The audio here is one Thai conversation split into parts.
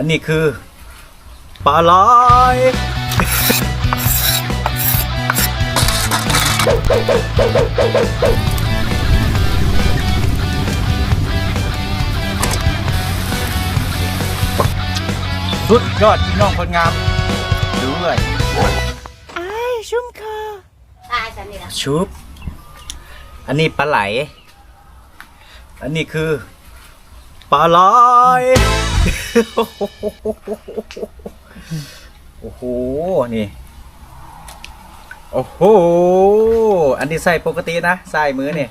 อันนี้คือปลาไหลสุดยอดพี่น้องคนงามดูเลยอ้ายชุ่มคอตายฉันนี่ละชุบ อันนี้ปลาไหล อันนี้คือ ปลาไหลโอ้โห นี่ โอ้โห อันนี้ใส่ปกตินะ ใส่มือเนี่ย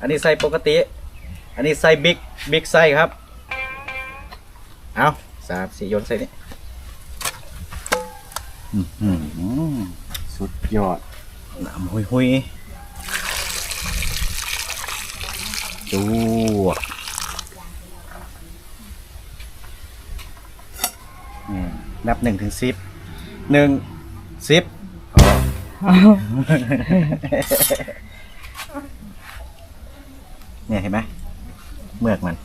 อันนี้ใส่ปกติ อันนี้ใส่บิ๊ก บิ๊กไส้ครับ เอาสามสี่โยนใส่นี่อื้อหือสุดยอดน้ำหุยหุยๆดูอืม นับหนึ่งถึงสิบหนึ่งสิบอ๋อเนี่ยเห็นไหมเมือกมัน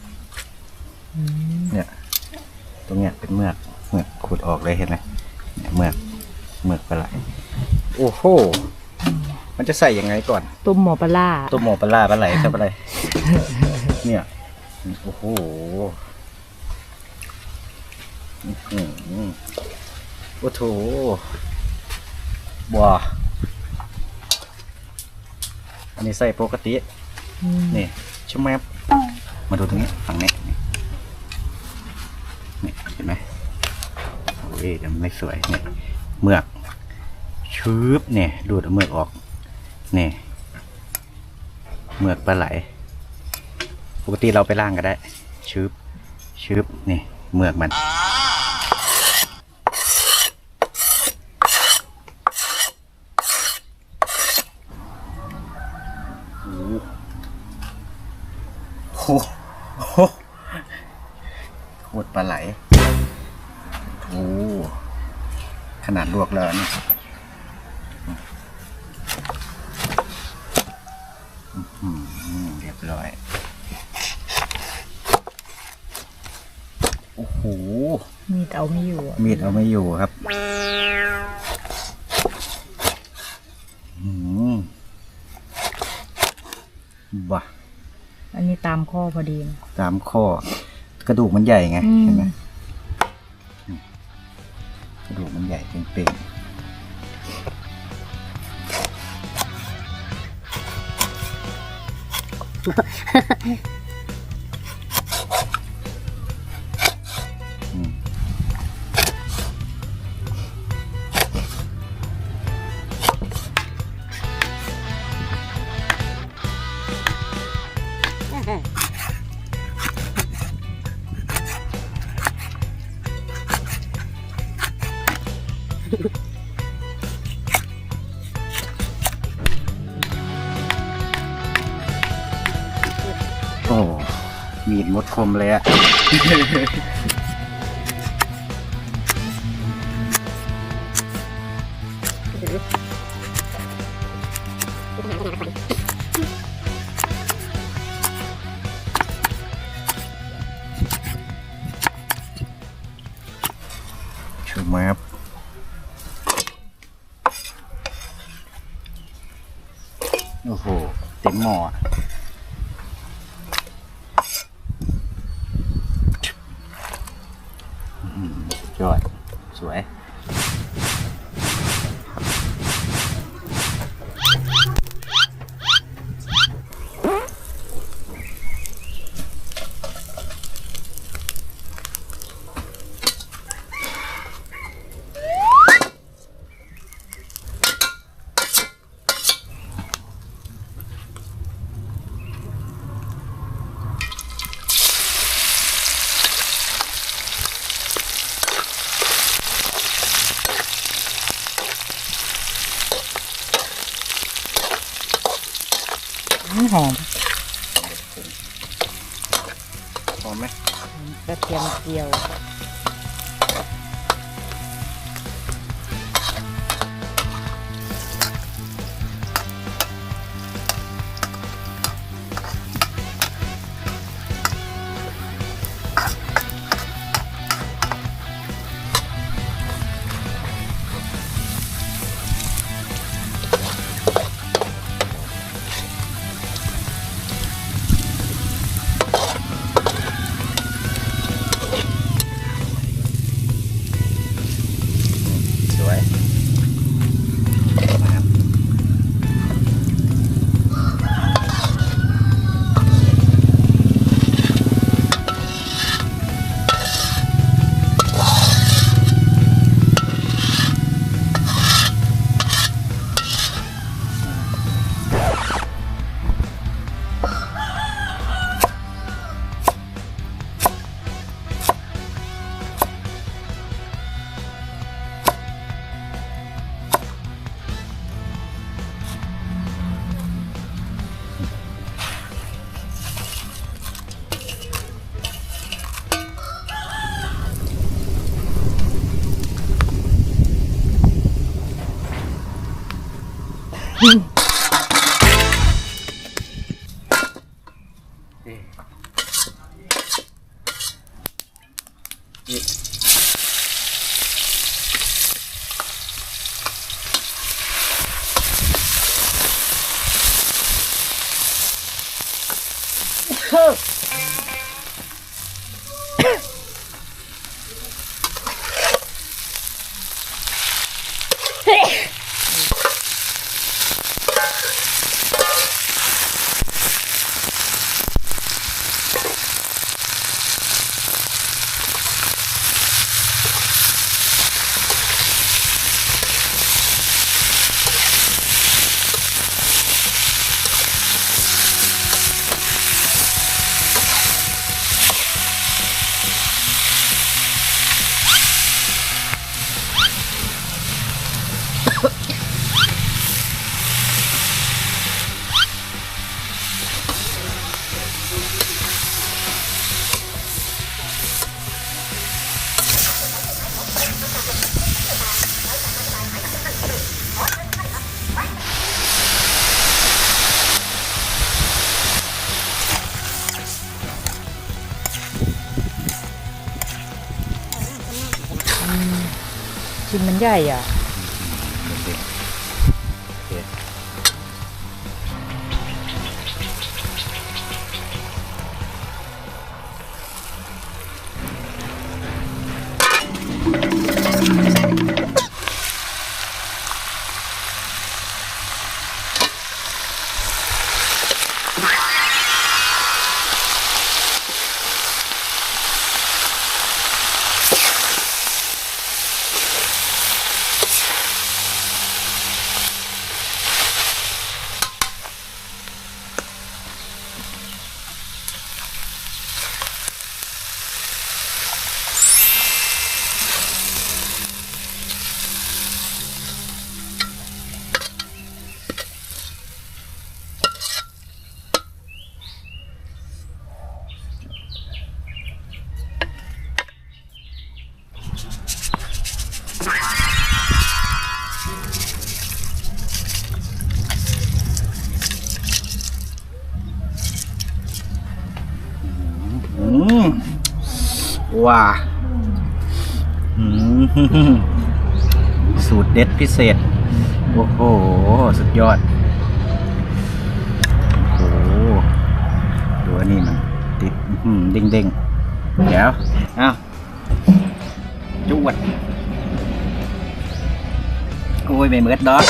เนี่ย ตรงเนี้ยเป็นเมือกเมือกขุดออกเลยเห็นไหมเนี่ยเมือกเมือกปลาไหลโอ้โหมันจะใส่ยังไงก่อน ตุ่มหมอปลาร้าตัวหมอปลาร้าปลาไหลใช่ปลาไหลเนี่ยโอ้โหอื้อหือ โอ้โถบัวอันนี้ใส่ปกติอืมนี่ชมแมบมาดูตรงนี้ฝั่งนี้นี่นี่เห็นไหมโอ้ยเดี๋ยวมันไม่สวยเนี่ยเมือกชืบเนี่ยดูดเอาเมือกออกเนี่ยเมือกปลาไหล ปกติเราไปล่างก็ได้ชืบชืบนี่เมือกมันโอ้โห โคตรปลาไหลโอ้ขนาดลวกแล้วนี่อื้อหือเรียบร้อย โอ้โห มีดเอาไม่อยู่อะมีดเอาไม่อยู่ครับอืมบ้าอันนี้ตามข้อพอดีนะตามข้อ กระดูกมันใหญ่ไงอืมเห็นไหมอืมกระดูกมันใหญ่เป่งๆ โอ้มีดมดคมเลยอะชูมาบโอ้โห เต็มหม้ออะ ยอด สวย อื้อหอม พอไหม กระ เทียมเจียว 네. 네. 어! ชิ้นมันใหญ่อะ ว้าสูตรเด็ดพิเศษ โอ้โห สุดยอด โอ้โหดูอันนี้มัน ติดอื้อหือเด้งๆเดี๋ยวเอ้าจวดโอ้ยไม่เหมือนดอก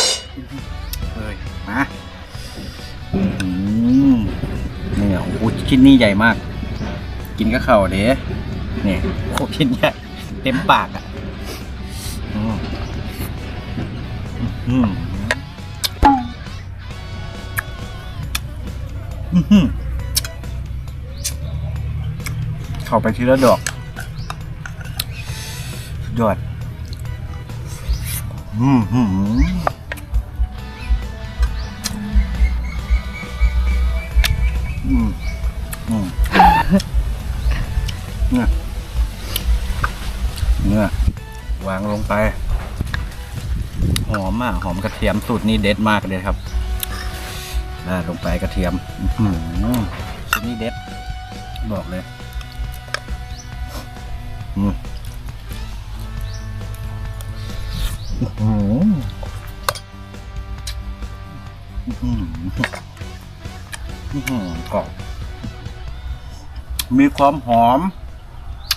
เฮ้ยมาอืมเนี่ยโอ้ชิ้นนี้ใหญ่มาก กินก็เข่าเด้ นี่ยโคชิ้นใหญ่ยเต็มปากอะอืมอืมอื้อหือเข้าไปทีละดอกยอดอืมหืม มากหอมกระเทียมสูตรนี้เด็ดมากเลยครับน่าลงไปกระเทียมสูตรนี้เด็ด บอกเลยอืมอื้อหืออื้อหืออื้อหือกรอบมีความหอม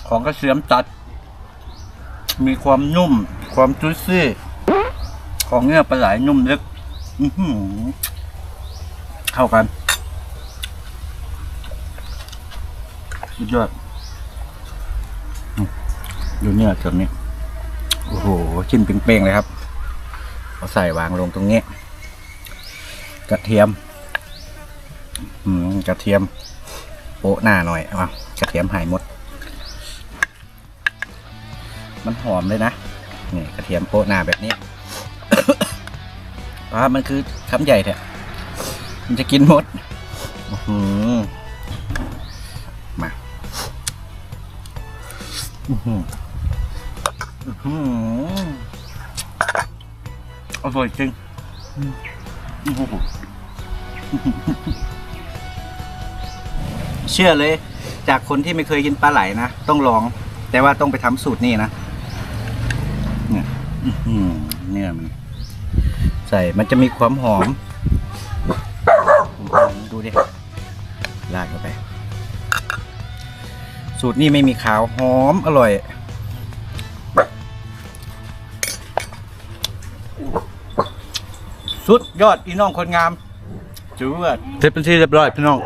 ของกระเทียมจัด มีความนุ่ม ความจุซี่ ของเนื้อปลาไหลนุ่มลึกอืเข้ากันสุดยอดดูเนื้อส่วนนี้โอ้โหชิ้นเป้งๆเลยครับเอาใส่วางลงตรงนี้ กระเทียม อืมกระเทียมโปะหน้าหน่อยเอากระเทียมหายหมด มันหอมเลยนะนี่กระเทียมโปะหน้าแบบนี้ ป้ามันคือคำใหญ่แท้มันจะกินหมดอือหือมาอือหืออื้อหืออร่อยจริงเชื่อเลย จากคนที่ไม่เคยกินปลาไหลนะ ต้องลอง แต่ว่าต้องไปทำสูตรนี่นะ เนี่ยอื้อหือเนื้อมัน ใส่มันจะมีความหอม ดูดิลาดเข้าไป สูตรนี้ไม่มีขาวหอมอร่อยสุดยอดพี่น้องคนงามจวดเสร็จเป็นที่เรียบร้อยพี่น้อง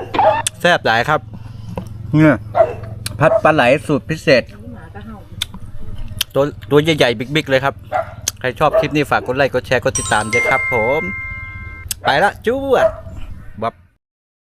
แซ่บหลายครับเนี่ยพัดปลาไหลสูตรพิเศษ ตัวตัวใหญ่ๆบิ๊กๆเลยครับ ใครชอบคลิปนี้ฝากกดไลค์กดแชร์กดติดตามด้วยครับผม ไปละจวด